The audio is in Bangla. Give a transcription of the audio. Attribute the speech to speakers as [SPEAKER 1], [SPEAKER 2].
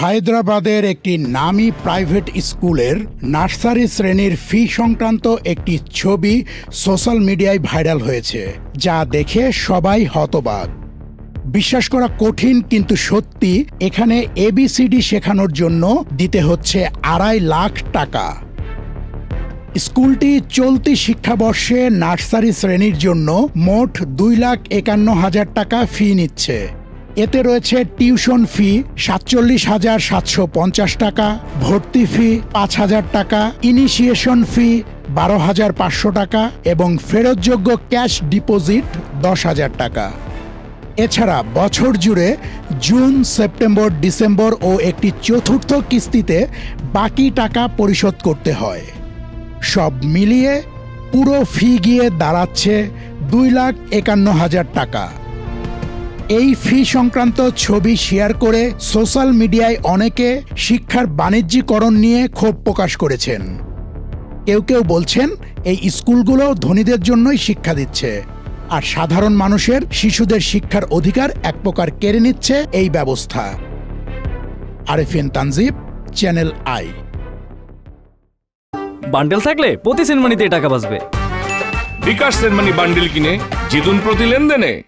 [SPEAKER 1] হায়দ্রাবাদের একটি নামী প্রাইভেট স্কুলের নার্সারি শ্রেণির ফি সংক্রান্ত একটি ছবি সোশ্যাল মিডিয়ায় ভাইরাল হয়েছে, যা দেখে সবাই হতবাক। বিশ্বাস করা কঠিন কিন্তু সত্যি, এখানে এবিসিডি শেখানোর জন্য দিতে হচ্ছে আড়াই লাখ টাকা। স্কুলটি চলতি শিক্ষাবর্ষে নার্সারি শ্রেণির জন্য মোট দুই লাখ একান্ন হাজার টাকা ফি নিচ্ছে। এতে রয়েছে টিউশন ফি সাতচল্লিশ হাজার সাতশো পঞ্চাশ টাকা, ভর্তি ফি পাঁচ হাজার টাকা, ইনিশিয়েশন ফি বারো হাজার পাঁচশো টাকা এবং ফেরতযোগ্য ক্যাশ ডিপোজিট দশ হাজার টাকা। এছাড়া বছর জুড়ে জুন, সেপ্টেম্বর, ডিসেম্বর ও একটি চতুর্থ কিস্তিতে বাকি টাকা পরিশোধ করতে হয়। সব মিলিয়ে পুরো ফি গিয়ে দাঁড়াচ্ছে দুই লাখ একান্ন হাজার টাকা। এই ফি সংক্রান্ত ছবি শেয়ার করে সোশ্যাল মিডিয়ায় অনেকে শিক্ষার বাণিজ্যিকরণ নিয়ে ক্ষোভ প্রকাশ করেছেন। কেউ কেউ বলছেন এই স্কুলগুলো ধনীদের জন্যই শিক্ষা দিচ্ছে। আর সাধারণ মানুষের শিশুদের শিক্ষার অধিকার এক প্রকার কেড়ে নিচ্ছে এই ব্যবস্থা। Arifin Tanjib channel I.
[SPEAKER 2] Bundle থাকলে প্রতি সেনমানিতে টাকা বাঁচবে।
[SPEAKER 3] বিকাশ সেনমানি বান্ডিল কিনে জিতুন প্রতি লেনদেনে।